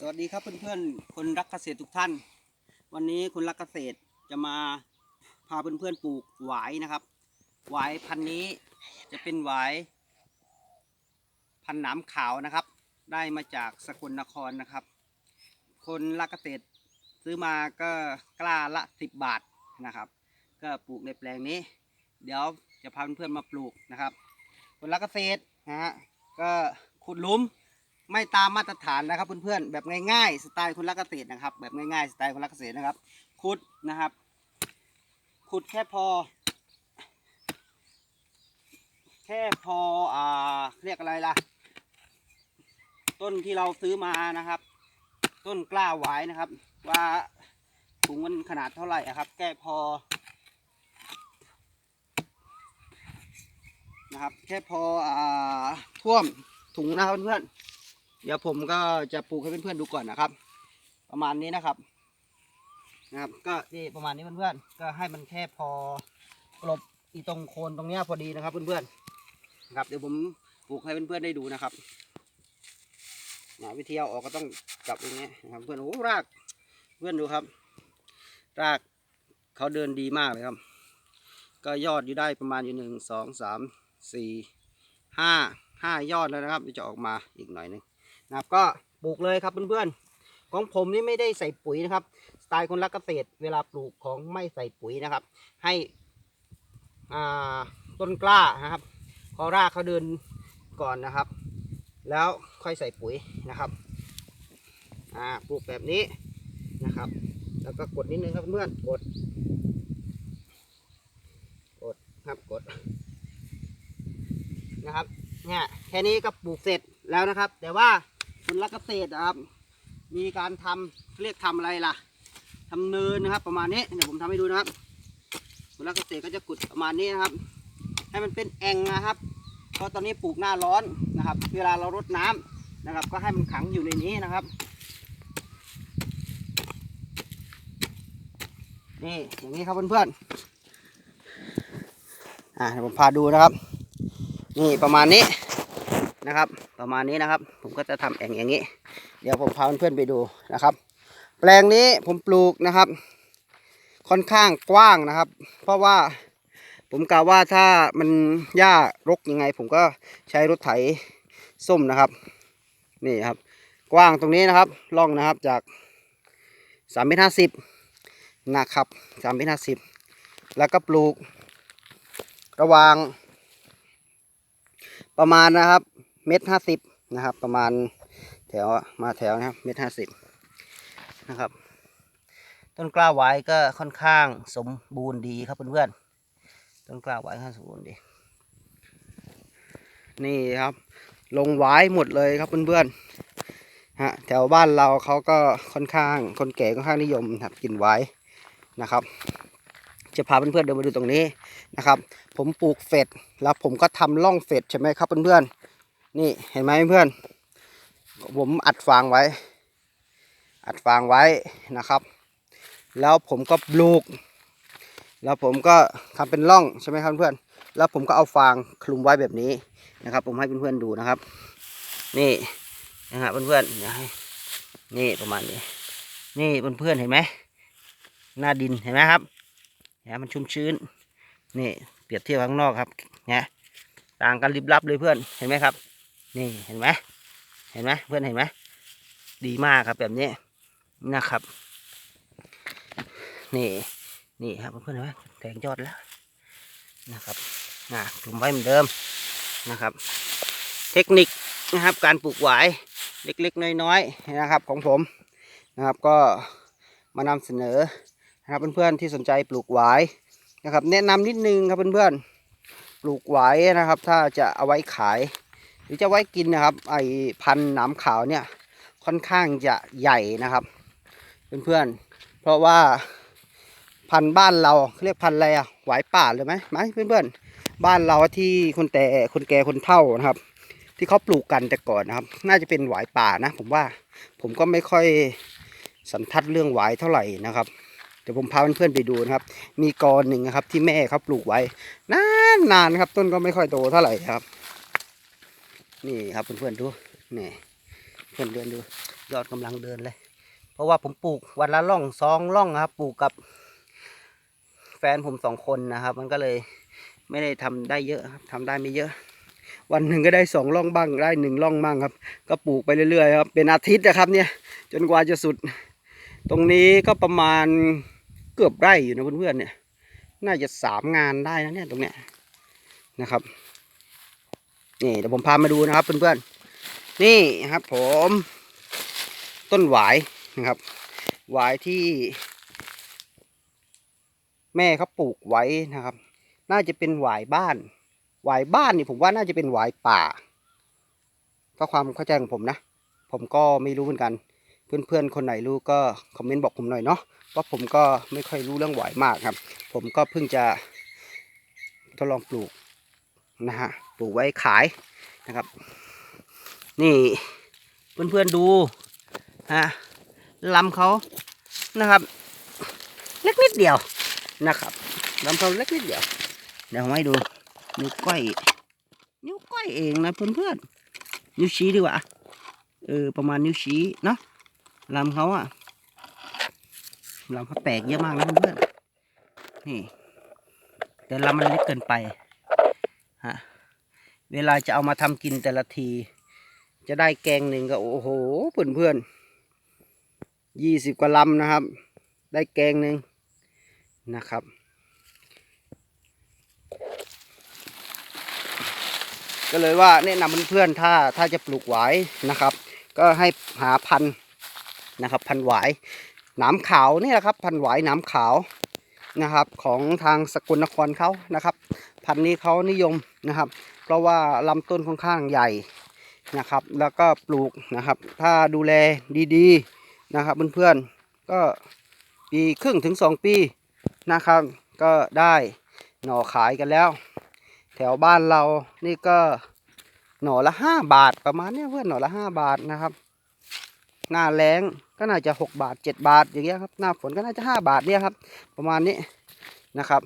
สวัสดีครับเพื่อนๆ คนรักเกษตรทุกท่าน วันนี้คนรักเกษตรจะมาพาเพื่อนๆปลูกหวายนะครับ หวายพันธุ์นี้จะเป็นหวายพันธุ์หนามขาวนะครับ ได้มาจากสกลนครนะครับ คนรักเกษตรซื้อมาก็กล้าละสิบบาทนะครับ ก็ปลูกในแปลงนี้ เดี๋ยวจะพาเพื่อนๆมาปลูกนะครับ คนรักเกษตรนะฮะก็ขุดหลุม ไม่ตามมาตรฐานนะครับเพื่อนๆแบบง่ายๆสไตล์คนรักเกษตรนะครับ แบบง่ายๆสไตล์คนรักเกษตรนะครับ ขุดนะครับ ขุดแค่พอ แค่พออ่าเรียกอะไรล่ะ ต้นที่เราซื้อมานะครับ ต้นกล้าหวายนะครับ ว่าถุงมันขนาดเท่าไหร่ครับ แค่พอนะครับแค่พออ่าท่วมถุงนะครับเพื่อนๆ เดี๋ยวผมก็จะปลูกให้เพื่อนๆดูก่อนนะครับ ประมาณนี้นะครับ นะครับ ก็นี่ประมาณนี้เพื่อนๆก็ให้มันแค่พอกลบอีตรงโคนตรงเนี้ยพอดีนะครับ เพื่อนๆนะครับเดี๋ยวผมปลูกให้เพื่อนๆได้ดูนะครับนะวิธีเอาออกก็ต้องกลับอย่างเงี้ยนะครับ เพื่อนโอ้ราก เพื่อนดูครับ รากเขาเดินดีมากเลยครับ ก็ยอดอยู่ได้ประมาณอยู่หนึ่งสองสามสี่ห้าห้ายอดแล้วนะครับจะออกมาอีกหน่อยหนึง นะครับก็ปลูกเลยครับเพื่อนๆ ของผมนี่ไม่ได้ใส่ปุ๋ยนะครับ สไตล์คนรักเกษตร เวลาปลูกของไม่ใส่ปุ๋ยนะครับ ให้ต้นกล้านะครับพอรากเขาเดินก่อนนะครับ แล้วค่อยใส่ปุ๋ยนะครับปลูกแบบนี้นะครับ แล้วก็กดนิดนึงครับเพื่อนกด กดครับกดนะครับเนี่ยแค่นี้ก็ปลูกเสร็จแล้วนะครับ แต่ว่า คนรักเกษตรนะครับ มีการทำเรียกทำอะไรล่ะทำเนินนะครับ ประมาณนี้เดี๋ยวผมทำให้ดูนะครับคนรักเกษตรก็จะขุดประมาณนี้นะครับ ให้มันเป็นแอ่งนะครับเพราะตอนนี้ปลูกหน้าร้อนนะครับ เวลาเรารดน้ำนะครับ ก็ให้มันขังอยู่ในนี้นะครับนี่อย่างนี้ครับเพื่อนๆอ่าเดี๋ยวผมพาดูนะครับ นี่ประมาณนี้ นะครับ ประมาณนี้นะครับ ผมก็จะทำแอ่งอย่างนี้ เดี๋ยวผมพาเพื่อนๆไปดูนะครับ แปลงนี้ผมปลูกนะครับ ค่อนข้างกว้างนะครับ เพราะว่าผมกล่าวว่าถ้ามันหญ้ารกยังไง ผมก็ใช้รถไถส้มนะครับ นี่ครับ กว้างตรงนี้นะครับล่องนะครับจากสามเมตรห้าสิบนะครับสามเมตรห้าสิบแล้วก็ปลูกระหว่างประมาณนะครับ เมตรห้าสิบนะครับ ประมาณแถวมาแถวนะครับเมตรห้าสิบนะครับ ต้นกล้าหวายก็ค่อนข้างสมบูรณ์ดีครับเพื่อนๆต้นกล้าหวายค่อนข้างสมบูรณ์ดี นี่ครับ ลงหวายหมดเลยครับเพื่อนๆฮะแถวบ้านเราเขาก็ค่อนข้างคนแก่ค่อนข้างนิยมครับกินหวายนะครับ จะพาเพื่อนๆเดินมาดูตรงนี้นะครับ ผมปลูกเฟดแล้วผมก็ทำร่องเฟดใช่ไหมครับเพื่อนๆ นี่เห็นไหมเพื่อน ผมอัดฟางไว้ อัดฟางไว้นะครับ แล้วผมก็ปลูก แล้วผมก็ทำเป็นร่องใช่ไหมครับเพื่อน แล้วผมก็เอาฟางคลุมไว้แบบนี้นะครับ ผมให้เพื่อนๆดูนะครับ นี่นะฮะเพื่อนๆเดี๋ยวให้นี่ประมาณนี้ นี่เพื่อนๆเห็นไหมหน้าดินเห็นไหมครับเนี่ยมันชุ่มชื้น นี่เปรียบเทียบข้างนอกครับเนี่ยต่างกันลิบลับเลยเพื่อน เห็นไหมครับ นี่เห็นไหมเห็นไหมเพื่อนเห็นไหมดีมากครับแบบนี้นะครับ นี่นี่ครับเพื่อนเห็นไหมแตงยอดแล้วนะครับนะกลุ่มไว้เหมือนเดิมนะครับ เทคนิคนะครับ การปลูกหวายเล็กๆ น้อยๆนะครับของผมนะครับก็มานำเสนอนะครับเพื่อนๆที่สนใจปลูกหวายนะครับ แนะนำนิดนึงครับเพื่อนๆปลูกไว้นะครับ ถ้าจะเอาไว้ขาย หรือจะไว้กินนะครับ ไอพันธุ์หนามขาวเนี่ยค่อนข้างจะใหญ่นะครับ เพื่อนๆ เพราะว่าพันธุ์บ้านเราเขาเรียกพันธุ์อะไรอะหวายป่าเลยไหมไหมเพื่อนๆ บ้านเราที่คนแต่คนแก่คนเฒ่านะครับ ที่เขาปลูกกันแต่ก่อนนะครับ น่าจะเป็นหวายป่านะ ผมว่าผมก็ไม่ค่อยสันทัดเรื่องหวายเท่าไหร่นะครับเดี๋ยวผมพาเพื่อนๆไปดูนะครับ มีกอหนึ่งนะครับที่แม่เขาปลูกไว้นานนานครับ ต้นก็ไม่ค่อยโตเท่าไหร่ครับ นี่ครับเพื่อนๆดูนี่เพื่อนเดินดูยอดกำลังเดินเลย เพราะว่าผมปลูกวันละร่องสองร่องครับ ปลูกกับ แฟนผมสองคนนะครับ มันก็เลยไม่ได้ทำได้เยอะครับทำได้ไม่เยอะ วันหนึ่งก็ได้สองร่องบ้างได้หนึ่งร่องบ้างครับ ก็ปลูกไปเรื่อยๆครับเป็นอาทิตย์นะครับ เนี่ย จนกว่าจะสุด ตรงนี้ก็ประมาณเกือบไร่อยู่นะเพื่อนๆเนี่ย น่าจะสามงานได้นะเนี่ยตรงเนี้ยนะครับ นี่เดี๋ยวผมพามาดูนะครับเพื่อนๆนี่ครับ ผม ต้นหวายนะครับ หวายที่ แม่เขาปลูกไว้นะครับ น่าจะเป็นหวายบ้าน หวายบ้านนี่ผมว่าน่าจะเป็นหวายป่าก็ความเข้าใจของผมนะ ผมก็ไม่รู้เหมือนกัน เพื่อนๆ คนไหนรู้ก็คอมเมนต์บอกผมหน่อยเนาะเพราผมก็ไม่ค่อยรู้เรื่องหวายมากครับ ผมก็เพิ่งจะทดลองปลูก นะฮะปลูกไว้ขายนะครับ นี่เพื่อนๆดูฮะลำเขานะครับ เล็กนิดเดียวนะครับลำเขาเล็กนิดเดียวเดี๋ยวผมให้ดูนิ้วก้อยนิ้วก้อยเองนะเพื่อนๆนิ้วชี้ดีกว่าเออประมาณนิ้วชี้เนาะลำเขาอะลำเขาแตกเยอะมากนะเพื่อนๆนี่แต่ลำมันเล็กเกินไป ฮะเวลาจะเอามาทำกินแต่ละที จะได้แกงหนึ่งก็โอ้โหเพื่อนเพื่อนยี่สิบกว่าลำนะครับ ได้แกงหนึ่งนะครับ ก็เลยว่าแนะนำเพื่อนๆถ้าถ้าจะปลูกหวายนะครับ ก็ให้หาพันธุ์นะครับ พันธุ์หวายหนามขาวนี่แหละครับ พันธุ์หวายหนามขาวนะครับ ของทางสกลนครเขานะครับ พันธุ์นี้เขานิยมนะครับ เพราะว่าลำต้นค่อนข้างใหญ่นะครับ แล้วก็ปลูกนะครับ ถ้าดูแลดีๆนะครับเพื่อนๆก็ปีครึ่งถึงสองปีนะครับ ก็ได้หน่อขายกันแล้ว แถวบ้านเรานี่ก็หน่อละห้าบาทประมาณนี้เพื่อนหน่อละห้าบาทนะครับ หน้าแรงก็น่าจะหกบาทเจ็ดบาทอย่างเงี้ยครับหน้าฝนก็น่าจะห้าบาทเนี่ยครับ ประมาณนี้นะครับ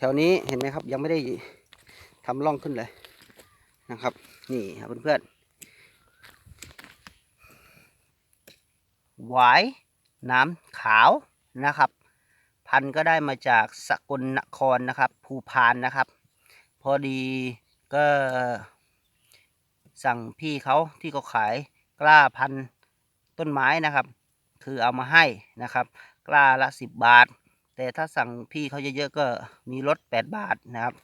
แถวนี้เห็นไหมครับยังไม่ได้ทำร่องขึ้นเลยนะครับ นี่ครับเพื่อนๆหวายน้ำขาวนะครับ พันก็ได้มาจากสกลนครนะครับ ภูพานนะครับ พอดีก็สั่งพี่เขาที่เขาขายกล้าพันต้นไม้นะครับ คือเอามาให้นะครับ กล้าละสิบบาท แต่ถ้าสั่งพี่เขาเยอะๆก็มีลดแปดบาทนะครับ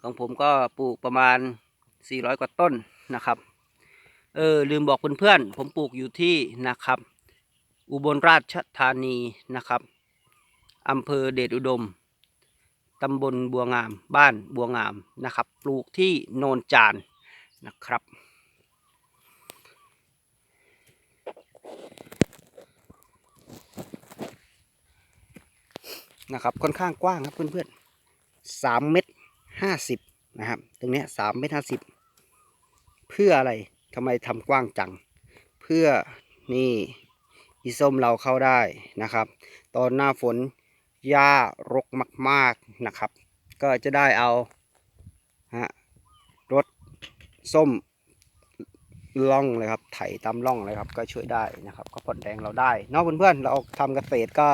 ของผมก็ปลูกประมาณ400กว่าต้นนะครับ เออลืมบอกเพื่อนๆผมปลูกอยู่ที่นะครับ อุบลราชธานีนะครับอำเภอเดชอุดมตำบลบัวงาม บ้านบัวงามนะครับ ปลูกที่โนนจานนะครับ นะครับค่อนข้างกว้างครับเพื่อนๆสามเมตรห้าสิบนะครับ ตรงนี้สามเมตรห้าสิบเพื่ออะไรทำไมทำกว้างจัง เพื่อนี่อีส้มเราเข้าได้นะครับ ตอนหน้าฝนหญ้ารกมาก ๆนะครับ ก็จะได้เอาฮะรถส้มล่องเลยครับไถตามล่องเลยครับ ก็ช่วยได้นะครับ ก็ผ่อนแรงเราได้นอกเพื่อนๆเราทำเกษตรก็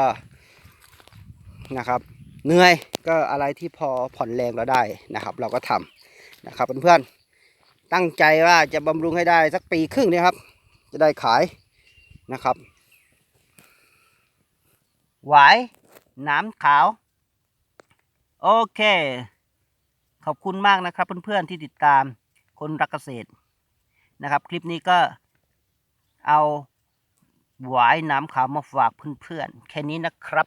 นะครับเหนื่อยก็อะไรที่พอผ่อนแรงเราได้นะครับ เราก็ทำนะครับเพื่อนๆตั้งใจว่าจะบำรุงให้ได้สักปีครึ่งเนี้ครับ จะได้ขายนะครับหวายน้ำขาว โอเค ขอบคุณมากนะครับเพื่อนๆที่ติดตามคนรักเกษตรนะครับ คลิปนี้ก็เอาหวายน้ำขาวมาฝากเพื่อนๆแค่นี้นะครับ